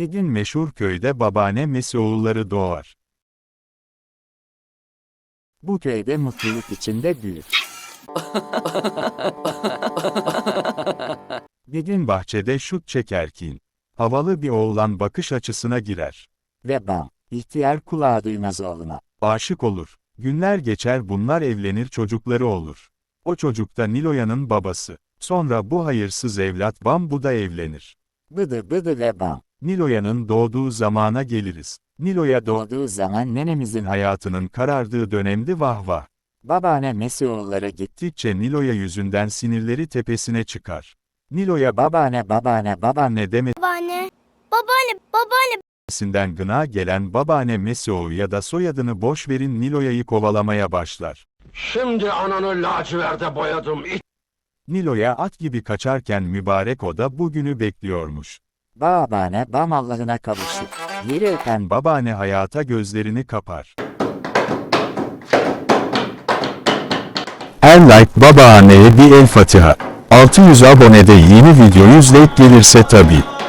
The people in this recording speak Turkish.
Bir gün meşhur köyde babaanne Mesioğulları doğar. Bu köyde mutluluk içinde büyür. Bir gün bahçede şut çekerken, havalı bir oğlan bakış açısına girer. Ve bam, ihtiyar kulağı duymaz oğluna. Aşık olur. Günler geçer bunlar evlenir çocukları olur. O çocuk da Niloya'nın babası. Sonra bu hayırsız evlat Bambu da evlenir. Bıdı bıdı ve bam. Niloya'nın doğduğu zamana geliriz. Niloya doğdu. Doğduğu zaman nenemizin Hayatının karardığı dönemdi vah vah. babaanne Mesioğulları gitti. Gittikçe Niloya yüzünden sinirleri tepesine çıkar. Niloya Babaanne babaanne babaanne babaanne demesinden Babaanne, babaanne, babaanne. gına gelen babaanne Mesio ya da soyadını boş verin Niloya'yı kovalamaya başlar. Şimdi ananı laciverde boyadım. Niloya at gibi kaçarken mübarek o da bugünü bekliyormuş. Babaanne bam Allah'ına kavuşur. Yeri öpen Babaanne hayata gözlerini kapar. Her like babaanneye bir el Fatiha. 600 abonede yeni video 100 like gelirse tabii.